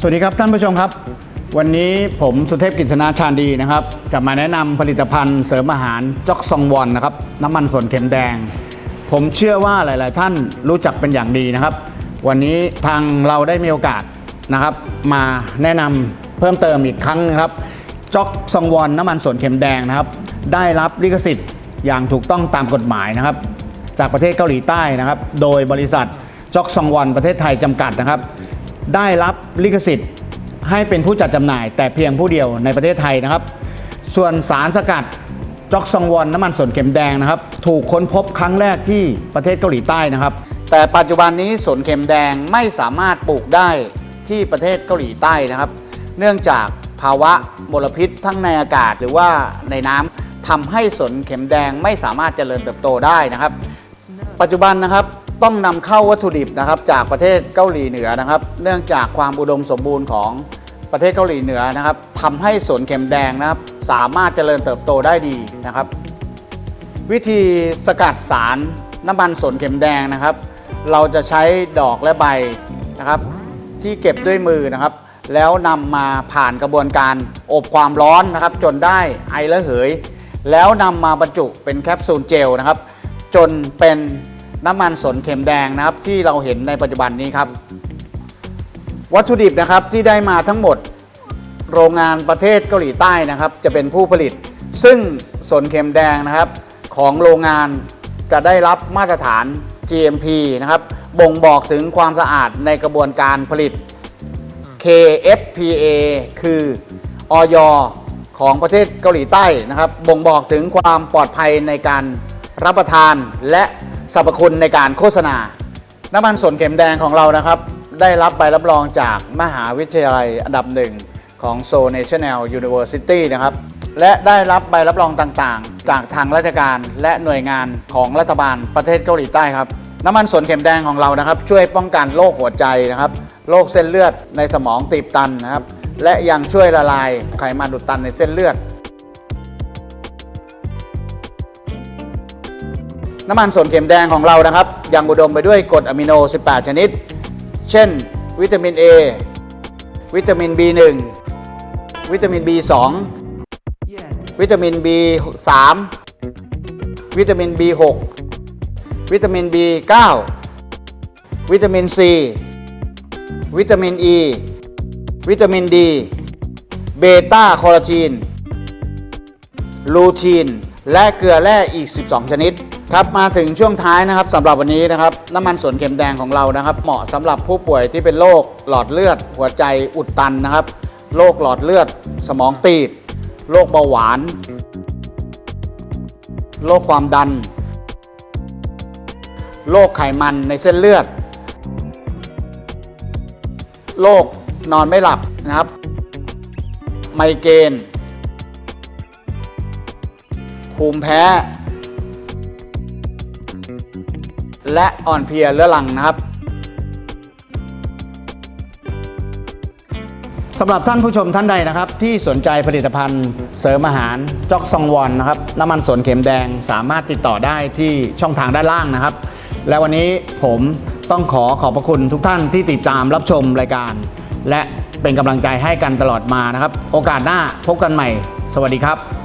สวัสดีครับท่านผู้ชมครับ วันนี้ผมสุเทพกิจนาชาญดีนะครับ จะมาแนะนำผลิตภัณฑ์เสริมอาหารจ็อกซองวอนนะครับน้ำมันสนเข็มแดง ผมเชื่อว่าหลาย ๆ ท่านรู้จักเป็นอย่างดีนะครับ วันนี้ทางเราได้มีโอกาสนะครับ มาแนะนำเพิ่มเติมอีกครั้งนะครับจ็อกซองวอนน้ำมันสนเข็มแดงนะครับ ได้รับลิขสิทธิ์อย่างถูกต้องตามกฎหมายนะครับ จากประเทศเกาหลีใต้นะครับ โดยบริษัทจ็อกซองวอนประเทศไทยจำกัดนะครับ ได้รับลิขสิทธิ์ให้เป็นผู้จัดจำหน่าย แต่เพียงผู้เดียวในประเทศไทยนะครับ ส่วนสารสกัดจ็อกซองวอนน้ำมันส่วนเข็มแดงนะครับ ถูกค้นพบครั้งแรกที่ประเทศเกาหลีใต้นะครับ แต่ปัจจุบันนี้สนเข็มแดงไม่สามารถปลูกได้ที่ประเทศเกาหลีใต้นะครับ เนื่องจากภาวะมลพิษทั้งในอากาศหรือว่าในน้ำทำให้สนเข็มแดงไม่สามารถเจริญเติบโตได้นะครับ ปัจจุบันนะครับ ต้องนำเข้าวัตถุดิบนะครับจากประเทศเกาหลีเหนือนะครับ เนื่องจากความอุดมสมบูรณ์ของประเทศเกาหลีเหนือนะครับทำให้สวนเข็มแดงนะครับ สามารถเจริญเติบโตได้ดีนะครับ วิธีสกัดสารน้ำมันสนเข็มแดงนะครับ เราจะใช้ดอกและใบนะครับ ที่เก็บด้วยมือนะครับ แล้วนำมาผ่านกระบวนการอบความร้อนนะครับ จนได้ไอระเหย แล้วนำมาบรรจุเป็นแคปซูลเจลนะครับ จนเป็น น้ำมันสนเข็มแดงนะครับที่เราเห็นในปัจจุบันนี้ครับ วัตถุดิบนะครับที่ได้มาทั้งหมดโรงงานประเทศเกาหลีใต้นะครับ จะเป็นผู้ผลิต ซึ่งสนเข็มแดงนะครับ ของโรงงานจะได้รับมาตรฐาน GMP นะครับ บ่งบอกถึงความสะอาดในกระบวนการผลิต KFPA คือออยของประเทศเกาหลีใต้นะครับ บ่งบอกถึงความปลอดภัยในการรับประทานและ สรรพคุณในการโฆษณา น้ำมันสนเข็มแดงของเรานะครับ ได้รับใบรับรองจากมหาวิทยาลัยอันดับหนึ่งของ Seoul National University นะครับ และได้รับใบรับรองต่างๆ จากทางราชการและหน่วยงานของรัฐบาลประเทศเกาหลีใต้ครับ น้ำมันสนเข็มแดงของเรานะครับ ช่วยป้องกันโรคหัวใจนะครับโรคเส้นเลือดในสมองตีบตันนะครับ และยังช่วยละลายไขมันอุดตันในเส้นเลือด น้ำมันส่วนเข็มแดงของเรานะครับ ยังอุดมไปด้วยกรดอะมิโน 18 ชนิด เช่น วิตามิน A วิตามิน B1 วิตามิน B2 วิตามิน B3 วิตามิน B6 วิตามิน B9 วิตามิน C วิตามิน E วิตามิน D เบต้าคอลลาเจนลูทีน และเกลือแร่อีก 12 ชนิดครับมาถึงช่วงท้ายนะครับสำหรับวันนี้นะครับน้ำมันสนเข็มแดงของเรานะครับ เหมาะสำหรับผู้ป่วยที่เป็นโรคหลอดเลือด หัวใจอุดตันนะครับโรคหลอดเลือด สมองตีบโรคเบาหวานโรคความดันโรคไขมันในเส้นเลือดโรคนอนไม่หลับนะครับ ไมเกรน ภูมิแพ้ และอ่อนเพลียเรื้อรังนะครับสำหรับท่านผู้ชมท่านใดนะครับ ที่สนใจผลิตภัณฑ์เสริมอาหารจ็อกซองวอนนะครับน้ำมันสนเข็มแดงสามารถติดต่อได้ที่ช่องทางด้านล่างนะครับ และวันนี้ผมต้องขอขอบพระคุณทุกท่านที่ติดตามรับชมรายการ และเป็นกำลังใจให้กันตลอดมานะครับ โอกาสหน้าพบกันใหม่ สวัสดีครับ